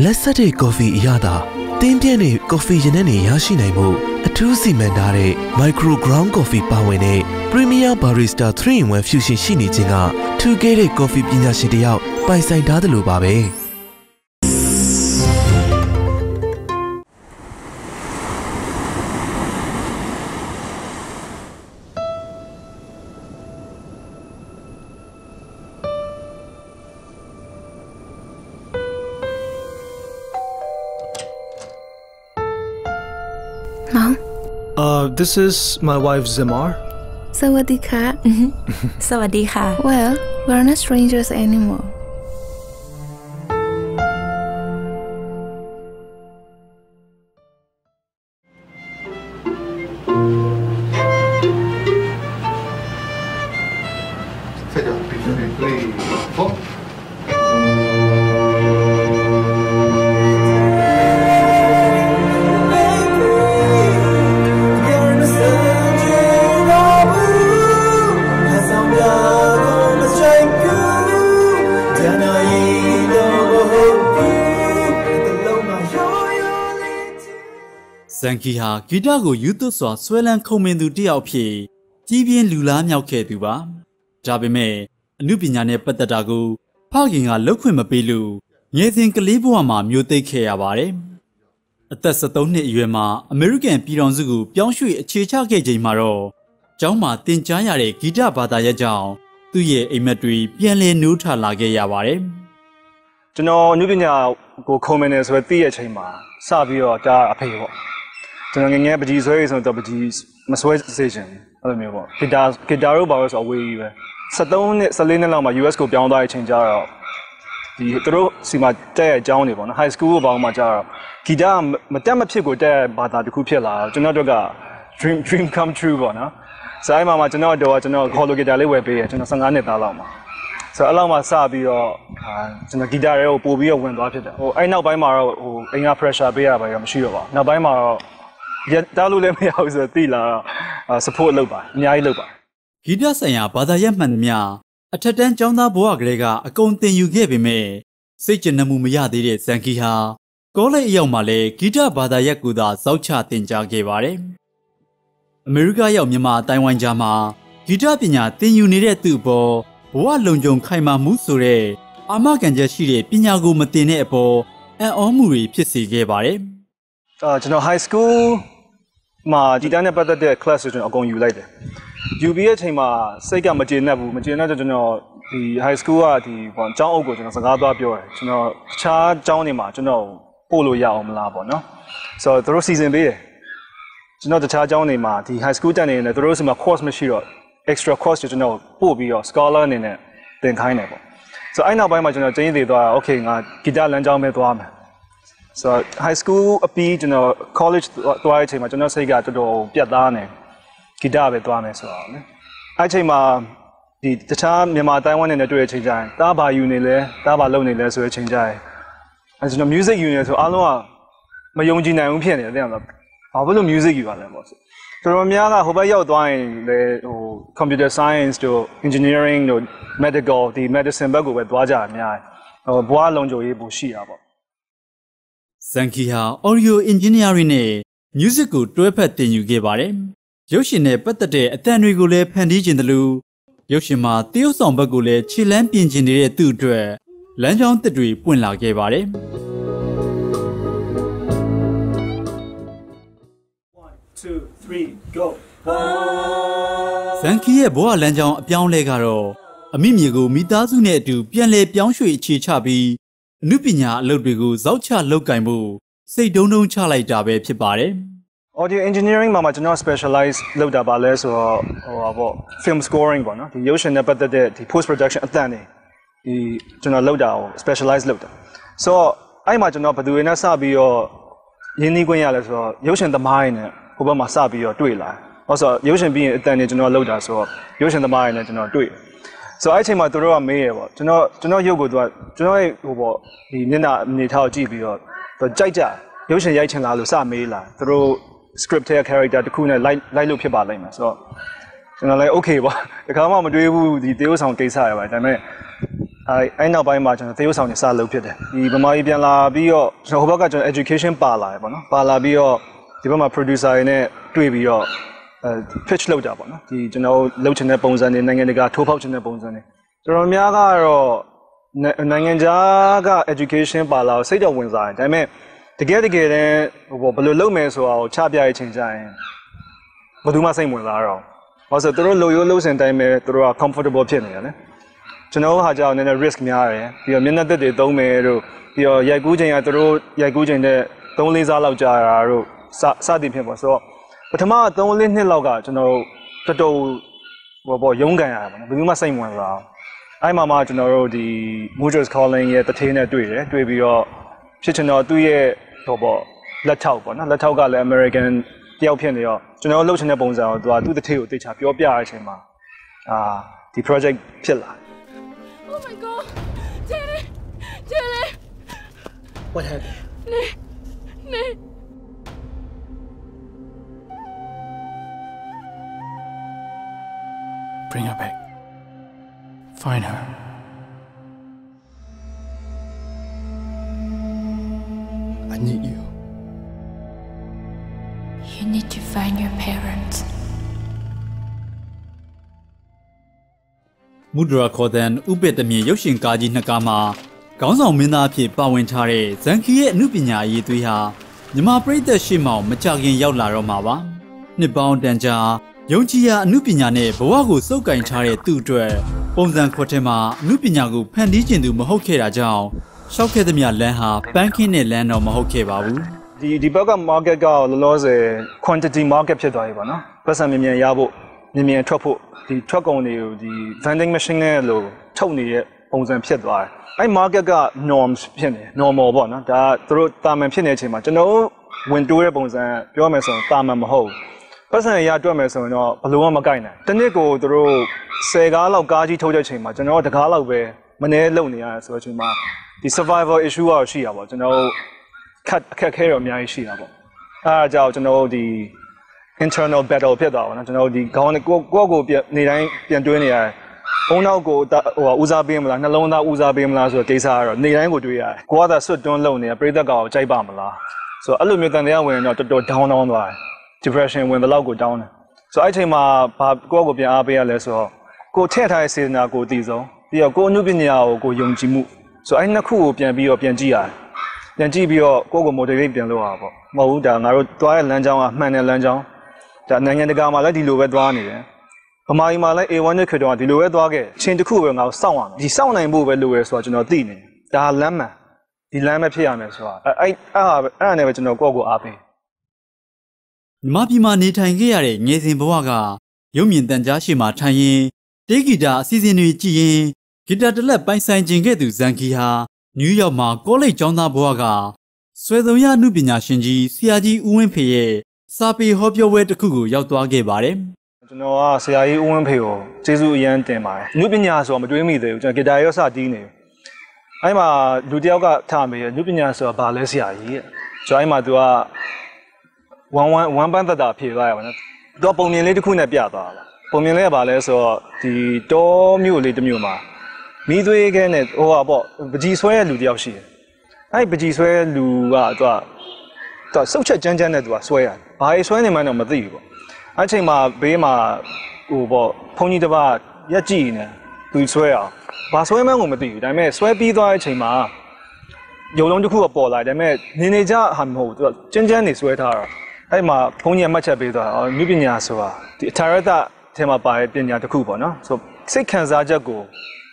လက်ဆက်တဲ့ကော်ဖီအရသာတင်းပြည့်တဲ့ကော်ဖီရနံ့တွေရရှိနိုင်မှုအထူးစီမံထားတဲ့ Micro Ground Coffee ပါဝင်တဲ့ Premier Barista 3-in-1 Fusion ရှိနေခြင်းကထူးကဲတဲ့ကော်ဖီပညာရှင်တစ်ယောက်ပိုင်ဆိုင်ထားသလိုပါပဲ။ Uh, this is my wife Zamar. Sawadika. Mm-hmm. Sawadika. Well, we're not strangers anymore. န်ကီဟာဂီတကိုယူသွစွာဆွဲလန်းခုံမင်သူတစ်ယောက်ဖြစ်ကြီးပြင်းလူလားမြောက်ခဲ့သူပါဒါပေမဲ့အမှုပညာနဲ့ပတ်သက်တာကိုဖခင်ကလောက်ခွင့်မပေးလို့ငယ်စဉ်ကလေးဘဝမှာမျိုးသိပ်ခဲ့ရပါတယ်အသက်73နှစ်အရွယ်မှာအမေရိကန်ပြည်ထောင်စုကိုပြောင်းရွှေ့အခြေချခဲ့ချိန်မှာတော့ကျောင်းမှာသင်ကြားရတဲ့ဂီတဘာသာရပ်ကြောင့်သူ့ရဲ့အိမ်မက်တွေပြန်လည်နှိုးထလာခဲ့ရပါတယ်ကျွန်တော်အနုပညာကိုခုံမနေဆိုသိတဲ့အချိန်မှာစပြီးတော့ဒါအဖေပေါ့ ကျွန်တော်ငယ်ငယ်ပကြီးဆွဲရေးဆိုတော့ပကြီးမဆွဲစေချင်ဘူးအဲ့လိုမျိုးပေါ့ဂီတာဂီတာတို့ပါလို့ဆိုအဝေးကြီးပဲ73နှစ်14နှစ်လောက်မှာ US ကိုပြောင်းသွားတဲ့အချိန်ကျတော့ဒီသူတို့စီမှာတက်ရဲ့အကြောင်းတွေပေါ့နော် high school ကိုပေါင်းမှာကျတော့ဂီတာမတက်မဖြစ်ကိုတက်ဘာသာတစ်ခုဖြစ်လာတော့ကျွန်တော်တို့က dream dream come true ပေါ့နော်ဆိုင်မှာမှာကျွန်တော်တော့ကျွန်တော် hollow guitar လေးဝယ်ပေးရကျွန်တော်15နှစ်သားလောက်မှာဆိုတော့အဲ့လောက်မှစပြီးတော့အာကျွန်တော်ဂီတာတွေကိုပို့ပြီးတော့ဝင်သွားဖြစ်တယ်ဟိုအဲ့နောက်ပိုင်းမှာတော့ဟိုအင်္ဂါ pressure ပေးရပါရမရှိတော့ပါဘူးနောက်ပိုင်းမှာတော့ ရတားလို့လည်းမရဘူးဆိုတော့သိလာတော့အာ support လုပ်ပါအများကြီးလုပ်ပါဂီတဆိုင်ရာဘာသာရပ်မှန်သမျှအထက်တန်းကျောင်းသားဘဝကလေးကအကုန်သင်ယူခဲ့ပေမဲ့စိတ်ကျဉ်နှမှုမရသေးတဲ့ဇန်ကီဟာကောလိပ်အရောက်မှာလည်းဂီတဘာသာရပ်ကူသာစောက်ချသင်ကြားခဲ့ပါတယ်။အမေရိကရောက်မြန်မာအတိုင်းဝိုင်းကြားမှာဂီတပညာသင်ယူနေတဲ့သူ့အပေါ်ဘဝလုံခြုံခိုင်မာမှုဆိုတဲ့အာမခံချက်ရှိတဲ့ပညာကိုမသင်တဲ့အပေါ်အံ့ဩမှုတွေဖြစ်စေခဲ့ပါတယ်။အာကျွန်တော် high school မှာဂီတနဲ့ပတ်သက်တဲ့ class ကိုကျွန်တော်အကုန်ယူလိုက်တယ်ယူပြီးတဲ့အချိန်မှာစိတ်ကမကျေနပ်ဘူးမကျေနပ်တော့ကျွန်တော်ဒီ high school ကဒီပေါ့ကျောင်းအုပ်ကိုကျွန်တော်စကားသွားပြောတယ်ကျွန်တော်တခြားကျောင်းတွေမှာကျွန်တော်ပို့လို့ရအောင်မလားပေါ့နော်ဆိုတော့သူတို့စီစဉ်ပေးတယ်ကျွန်တော်တခြားကျောင်းတွေမှာဒီ high school တက်နေတယ်သူတို့စီမှာ course မရှိတော့ extra course ကိုကျွန်တော်ပို့ပြီးတော့ scholar အနေနဲ့သင်ခိုင်းတယ်ပေါ့ဆိုတော့အဲ့နောက်ပိုင်းမှာကျွန်တော်ကျင်းသေးသွားတာ okay ငါဂီတလမ်းကြောင်းပဲသွားမယ် ဆိုတော့ high school အပြီးကျွန်တော် college သွားတဲ့အချိန်မှာကျွန်တော်စိတ်ကတော်တော်ပြတ်သားနေဂီတပဲသွားမယ်ဆိုတော့လေအဲ့အချိန်မှာဒီတခြားမြန်မာတိုင်းဝမ်နဲ့တွေ့တဲ့အချိန်ကျရင်တားဘာယူနေလဲတားဘာလုပ်နေလဲဆိုတဲ့အချိန်ကျရင်အဲ့ကျွန်တော် music ယူနေဆိုအားလုံးကမယုံကြည်နိုင်ဘူးဖြစ်နေတယ်တဲ့လားဘာဖြစ်လို့ music ယူရလဲပေါ့ဆိုတော်တော်များကဟိုဘက်ရောက်သွားရင်လေဟို computer science တို့ engineering တို့ medical ဒီ medicine ဘက်ကိုပဲသွားကြတာများတယ်ဟိုဘွားလုံခြုံရေးပိုရှိတာပေါ့ ဇန်ကီဟာ Audio Engineering နဲ့ Music ကိုတွဲဖက်သင်ယူခဲ့ပါတယ်။ရုပ်ရှင်နဲ့ပတ်သက်တဲ့အသံတွေကိုလည်းဖန်တီးခြင်းတလို့ရုပ်ရှင်မှာတရုပ်ဆောင်ဘက်ကိုလည်းခြေလမ်းပြင်ကျင်နေတဲ့သူ့အတွက်လမ်းကြောင်းသစ်တွေပွင့်လာခဲ့ပါတယ် two, three, go. ။ဇန်ကီရဲ့ဘဝလမ်းကြောင်းအပြောင်းလဲကတော့အမိမြေကိုမိသားစုနဲ့အတူပြန်လည်ပြောင်းရွှေ့အခြေချပြီး အမှုပညာအလုပ်တွေကိုဇောက်ချလုပ်ကင်ဖို့စိတ်တုံးတုံးချလိုက်တာပဲဖြစ်ပါတယ်။ Audio engineering မှာမှကျွန်တော် specialize လုပ်တာပါလဲဆိုတော့ဟိုပါပေါ့ film scoring ပေါ့နော်ဒီရုပ်ရှင်နဲ့ပတ်သက်တဲ့ဒီ post production အသံတွေဒီကျွန်တော်လုပ်တာကို specialize လုပ်တာဆိုတော့အဲ့မှာကျွန်တော်ဘယ်သူတွေနဲ့စပြီးတော့ရင်းနှီးခွင့်ရလဲဆိုတော့ရုပ်ရှင်သမားတွေနဲ့ဟိုဘက်မှာစပြီးတော့တွေ့လာဟောဆိုတော့ရုပ်ရှင်ပြီးရင်အတန်တွေကျွန်တော်လုပ်တာဆိုတော့ရုပ်ရှင်သမားတွေနဲ့ကျွန်တော်တွေ့တယ် ဆိုတော့အဲ့အချိန်မှာသူတို့ကမေးရပေါ့ကျွန်တော်ကျွန်တော်ရုပ်ကိုသူကကျွန်တော်ရဲ့ဟိုပေါ့ဒီမျက်နှာအနေထားကိုကြည့်ပြီးတော့သူကြိုက်ကြရုပ်ရှင်ရိုက်ချင်လားလို့စမေးလာသူတို့ script ရဲ့ character တစ်ခုနဲ့ light light လို့ဖြစ်ပါလိမ့်မယ်ဆိုတော့ကျွန်တော်လည်း okay ပေါ့တခါမှမတွေးဘူးဒီတေးဥဆောင်ကိစ္စရပါဒါပေမဲ့အဲအဲ့နောက်ပိုင်းမှာကျွန်တော်သေယုတ်ဆောင်နေစလုပ်ဖြစ်တယ်ဒီဗမာကြီးပြန်လာပြီးတော့ကျွန်တော်ဟိုဘက်ကကျွန်တော် education ပါလာတယ်ပေါ့နော်ပါလာပြီးတော့ဒီဘက်မှာ producer တွေနဲ့တွေ့ပြီးတော့အဲ pitch လုပ်တာပေါ့နော်ဒီကျွန်တော်လုပ်ချင်တဲ့ပုံစံတွေနိုင်ငံတကာထိုးဖောက်ချင်တဲ့ပုံစံတွေကျွန်တော်များကတော့နိုင်ငံခြားက education ပါလာစိတ်တော်ဝင်စားတယ်ဒါပေမဲ့တကယ်တကယ်တည်းဟိုဘယ်လိုလုပ်မယ်ဆိုတာကိုချပြရချင်းကြရင်ဘယ်သူမှစိတ်ဝင်စားတော့ဘာလို့ဆိုသူတို့လိုရိုးလို့စင်တိုင်းပဲသူတို့က comfortable ဖြစ်နေတယ်လေကျွန်တော်ဟာကြောင့်နည်းနည်း risk များတယ်ပြီးတော့မျက်နှာသက်တွေသုံးမယ်တို့ပြီးတော့ရိုက်ကူးချိန်ကသူတို့ရိုက်ကူးချိန်တဲ့3 4စားလောက်ကြာတာတို့စစသည်ဖြစ်ပေါ့ဆိုတော့ ပထမ3 4နှစ်လောက်ကကျွန်တော်တော်တော်ဟိုပေါ့ရုန်းကန်ရတာပေါ့နော်ဘယ်သူမှစိတ်ဝင်စားအဲ့မှာမှကျွန်တော်တို့ဒီ Moses Calling ရဲ့တထေးနဲ့တွေ့တယ်တွေ့ပြီးတော့ဖြစ်ချင်တော့သူ့ရဲ့ဟိုပေါ့လက်ထောက်ပေါ့နော်လက်ထောက်ကလည်း American တယောက်ဖြစ်နေတော့ကျွန်တော်လှုပ်ချင်တဲ့ပုံစံကိုသူကသူ့တထေးကိုတေချာပြောပြရတဲ့အချိန်မှာအာဒီ project ဖြစ်လာ Oh my god! Jenny! Jenny! What happened? Nick! Bring her back. Find her. I need you. You need to find your parents. မူဒရာခေါ်တဲ့ဥပ္ပတမြေရုပ်ရှင်ကားကြီးနှစ်ကားမှာခေါင်းဆောင်မင်းသားအဖြစ်ပါဝင်ထားတဲ့ဇန်ခီရဲ့အမှုပညာအရေးသွေးဟာမြမပရိသတ်ရှေ့မှောင်မကြခင်ရောက်လာတော့မှာပါနှစ်ပေါင်းတန်ကြာ ယုံကြည်ရာအမှုပညာနဲ့ဘဝကိုစုပ်ကင်ထားတဲ့သူ့အတွက်ပုံစံခွက်ထဲမှာအမှုပညာကိုဖန်တီးကျင်သူမဟုတ်ခဲ့တာကြောင့်ရှောက်ခဲ့သမျှလမ်းဟာပန်းခင်းတဲ့လမ်းတော့မဟုတ်ခဲ့ပါဘူးဒီဒီဘက်က market ကလောလောဆယ် quantity market ဖြစ်သွားပြီပေါ့နော်ပတ်စံမြန်မြန်ရဖို့မြန်မြန်ထွက်ဖို့ဒီထွက်ကုန်တွေကိုဒီ vending machine နဲ့လို့ထုတ်နေတဲ့ပုံစံဖြစ်သွားတယ်အဲ့ market က norms ဖြစ်နေ normal ပေါ့နော်ဒါကသူတို့တာမန်ဖြစ်နေတဲ့အချိန်မှာကျွန်တော်တို့ဝင်တိုးတဲ့ပုံစံပြောမယ်ဆိုရင်တာမန်မဟုတ်ဘူး ပတ်စံရတွက်မယ်ဆိုရင်တော့ဘလို့မှမကိုက်နိုင်တနစ်ကိုသူတို့10ကားလောက်ကားကြီးထုတ်တဲ့အချိန်မှာကျွန်တော်တို့တကားလောက်ပဲမနှဲလုံနေရတယ်ဆိုတော့အချိန်မှာဒီ survival issue ကတော့ရှိတာပေါ့ကျွန်တော်တို့ခက်အခက်ခဲတော့အများကြီးရှိတာပေါ့အဲအားကြောင့်ကျွန်တော်တို့ဒီ internal battle ဖြစ်သွားပါတော့ကျွန်တော်တို့ဒီခေါင်းကိုကိုကိုပြန်နေတိုင်းပြန်တွင်းနေရတယ်ဘုံနောက်ကိုဟိုဦးစားပေးမလားနှလုံးသားဦးစားပေးမလားဆိုတော့ကိစ္စကတော့နေတိုင်းကိုတွေးရတယ်ကိုကသာဆွတ်တွန်းလုံနေပြိသက်ကောင်ကိုကြိုက်ပါမလားဆိုတော့အဲ့လိုမျိုးတန်တရားဝင်တော့တော်တော် down down သွားတယ် depression ဝင်ဘယ်လောက်ကို down တယ်ဆိုတော့အဲ့ချိန်မှာဘာကိုကကိုပြန်အားပေးရလဲဆိုတော့ကိုထည့်ထားတဲ့စေတနာကိုတည်ဆုံးပြီးတော့ကိုအမှုပညာကိုကိုယုံကြည်မှုဆိုတော့အဲ့နှစ်ခုကိုပြန်ပြီးတော့ပြန်ကြည့်ရတယ်ပြန်ကြည့်ပြီးတော့ကိုယ့်ကို motivate ပြန်လုပ်ရတာပေါ့မဟုတ်ဘူးဒါငါတို့သွားတဲ့လမ်းကြောင်းကမှန်တဲ့လမ်းကြောင်းဒါနိုင်ငံတကာမှာလည်းဒီလိုပဲသွားနေတယ်ဗမာပြည်မှာလည်း A1 နဲ့ခေတော့ဒီလိုပဲသွားခဲ့ချင်းတစ်ခုပဲငါတို့စောင့်ရမယ်ဒီစောင့်နိုင်ဖို့ပဲလိုရယ်ဆိုတော့ကျွန်တော်သိနေတယ်ဒါလမ်းမှန်ဒီလမ်းပဲဖြစ်ရမယ်ဆိုတာအဲ့အဲ့အဲ့ဟာအဲ့ဒါနဲ့ပဲကျွန်တော်ကိုယ့်ကိုအားပေး မြမပြည်မှာနေထိုင်ခဲ့ရတဲ့ငယ်စဉ်ဘဝကရုပ်မြင်တန်ကြားရှိမှထိုင်ရင်တေးဂီတာအစီအစဉ်တွေကြည့်ရင်ဂီတာတစ်လက်ပိုင်ဆိုင်ခြင်းခဲ့သူဇန်ခီဟာနယူးယောက်မှာကောလိပ်ကျောင်းသားဘဝကဆွေစုံရအမှုပညာရှင်ကြီးဆရာကြီးဦးဝင်းဖေရဲ့စာပေဟောပြောပွဲတစ်ခုကိုရောက်သွားခဲ့ပါတယ်ကျွန်တော်ကဆရာကြီးဦးဝင်းဖေကိုကျေးဇူးအရန်တင်ပါတယ်။နုပညာဆိုတော့မတွေးမိသေးဘူးကျွန်တော်ဂီတာရောစတီးနေတယ်။အဲ့မှာလူတစ်ယောက်ကထားမေးနုပညာဆိုတော့ဘာလဲဆရာကြီးတဲ့။ကျွန်တော်အဲ့မှာ तू က ဝမ်ဝမ်ဝမ်ပန်းတတာဖြေသွားရပါတော့သူကပုံမြင်လေးတစ်ခုနဲ့ပြသွားတာပုံမြင်လေးကဘာလဲဆိုတော့ဒီတောမြို့လေးတစ်မြို့မှာမိသွေးခဲနဲ့ဟိုဟာပေါ့ပကြီဆွဲတဲ့လူတယောက်ရှိတယ်အဲ့ပကြီဆွဲလူကသူကသူကစုတ်ချက်ကြမ်းကြမ်းနဲ့သူကဆွဲရတယ်ဘာကြီးဆွဲနေမှန်းတော့မသိဘူးပေါ့အဲ့ချိန်မှာဘေးမှာဟိုပေါ့ဘုန်းကြီးတစ်ပါးရက်ကြည့်နေသူဆွဲအောင်ဘာဆွဲမှန်းကိုမသိဘူးဒါပေမဲ့ဆွဲပြီးသွားတဲ့အချိန်မှာရုံလုံးတစ်ခုကပေါ်လာတယ်ဒါပေမဲ့နေနေကြဟာမဟုတ်ဘူးသူကကြမ်းကြမ်းနေဆွဲထားတာ အဲ့မှာဘုန်းကြီးကမှတ်ချက်ပေးသွားတာအော်မြပညာဆိုတာဒီအထာရတထဲမှာပါတဲ့ပညာတစ်ခုပေါ့နော်ဆိုစိတ်ခံစားချက်ကို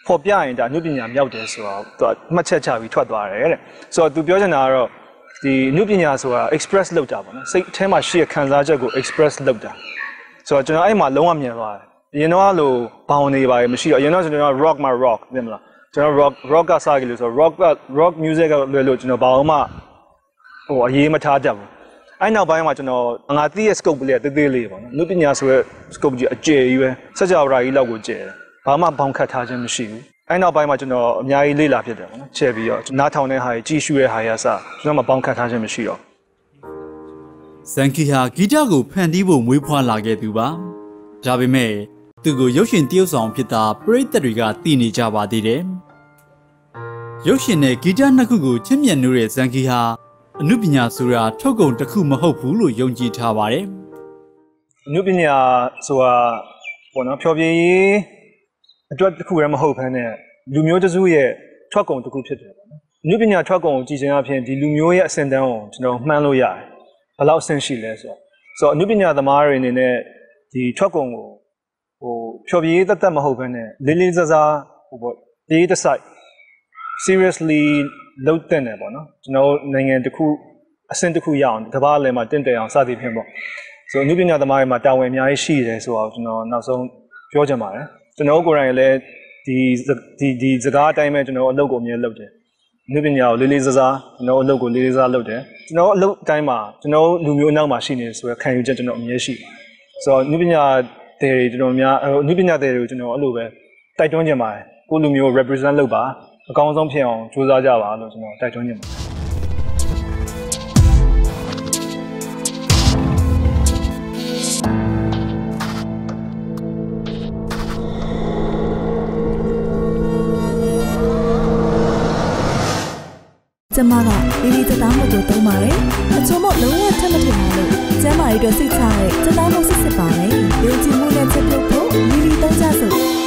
ဖော်ပြရင်ဒါမြပညာမြောက်တယ်ဆိုတော့သူကမှတ်ချက်ချပြီးထွက်သွားတယ်တဲ့ဆိုတော့သူပြောချင်တာကတော့ဒီမြပညာဆိုတာ express လုပ်တာပေါ့နော်စိတ်ထဲမှာရှိတဲ့ခံစားချက်ကို express လုပ်တာဆိုတော့ကျွန်တော်အဲ့မှာလုံးဝမြင်သွားတယ်အရင်တော့လို့ဘောင်နေပါရမရှိတော့အရင်တော့ကျွန်တော် rock မှာ rock သိမလားကျွန်တော် rock rock ကစားကြလို့ဆိုတော့ rock က rock music ကလွယ်လို့ကျွန်တော်ဘာမှဟိုအရေးမထားတတ်ဘူး အဲ့နောက်ပိုင်းမှာကျွန်တော်ငါသိရဲ့ scope လေးကသေးသေးလေးပေါ့နော်နုပညာဆိုရဲ scope ကြီးအကျယ်ကြီးပဲစကြဝဠာကြီးလောက်ကိုကျယ်တယ်ဘာမှဘောင်ခတ်ထားခြင်းမရှိဘူးအဲ့နောက်ပိုင်းမှာကျွန်တော်အများကြီးလေ့လာဖြစ်တယ်ပေါ့နော်ချဲ့ပြီးတော့နားထောင်တဲ့ဟာကြီးကြီးရှုတဲ့ဟာရစကျွန်တော်မှဘောင်ခတ်ထားခြင်းမရှိတော့ဇန်ခီဟာဂီတကိုဖန်တီးဖို့မွေးဖွားလာခဲ့သူပါဒါပေမဲ့သူကိုရုပ်ရှင်တရုပ်ဆောင်ဖြစ်တာပရိသတ်တွေကသိနေကြပါသေးတယ်ရုပ်ရှင်နဲ့ဂီတနှစ်ခုကိုချစ်မြတ်နိုးတဲ့ဇန်ကီဟာ အမှုပညာဆိုတာထုတ်ကုန်တစ်ခုမဟုတ်ဘူးလို့ယုံကြည်ထားပါတယ်အနုပညာဆိုတာပေါ့နော်ဖျော်ဖြေရေးအတွက်တစ်ခုလည်းမဟုတ်ဘဲနဲ့လူမျိုးတစ်စုရဲ့ထွက်ကုန်တစ်ခုဖြစ်တယ်ပေါ့နော်အနုပညာထွက်ကုန်ကိုကြည်ခြင်းအပြင်ဒီလူမျိုးရဲ့အဆင့်တန်းကိုကျွန်တော်မှန်းလို့ရတယ်ဘယ်လောက်အဆင့်ရှိလဲဆိုတော့ဆိုတော့အနုပညာသမားတွေအနေနဲ့ဒီထွက်ကုန်ကိုဟိုဖျော်ဖြေရေးတတ်တတ်မဟုတ်ဘဲနဲ့လေးလေးစားစားဟိုပေါ့ရေးတစ်ဆိုင် seriously လုပ်တဲ့တယ်ပေါ့နော်ကျွန်တော်နိုင်ငံတစ်ခုအဆင့်တစ်ခုရအောင်ကမ္ဘာလည်းမှာတင့်တယ်အောင်စသည်ဖြင့်ပေါ့ဆိုအနုပညာသမားတွေမှာတာဝန်အများကြီးရှိတယ်ဆိုတော့ကျွန်တော်နောက်ဆုံးပြောချင်ပါတယ်ကျွန်တော်ကိုယ်တိုင်လည်းဒီဒီဒီစကားအတိုင်းပဲကျွန်တော်အလုပ်ကိုအမြဲလုပ်တယ်အနုပညာကိုလေးလေးစားစားကျွန်တော်အလုပ်ကိုလေးလေးစားစားလုပ်တယ်ကျွန်တော်အလုပ်အတိုင်းမှာကျွန်တော်လူမျိုးအနောက်မှာရှိနေဆိုရခံယူချက်ကျွန်တော်အမြဲရှိတယ်ဆိုတော့အနုပညာတွေကျွန်တော်များအနုပညာတွေကိုကျွန်တော်အဲ့လိုပဲတိုက်တွန်းချင်ပါတယ်ကိုလူမျိုး represent လုပ်ပါ အကောင်းဆုံးဖြစ်အောင်ကြိုးစားကြပါလို့ကျွန်တော်တိုက်တွန်းချင်ပါတယ်ကျမကလီလီတသားမုတ်ကိုသုံးပါတယ်။အချို့မို့လုံးဝထက်မထင်ပါလို့ကျမရဲ့အတွက်စိတ်ချတဲ့တသားမုတ်စစ်စစ်ပါလေ။ယုံကြည်မှုနဲ့ချက်ပြုတ်ဖို့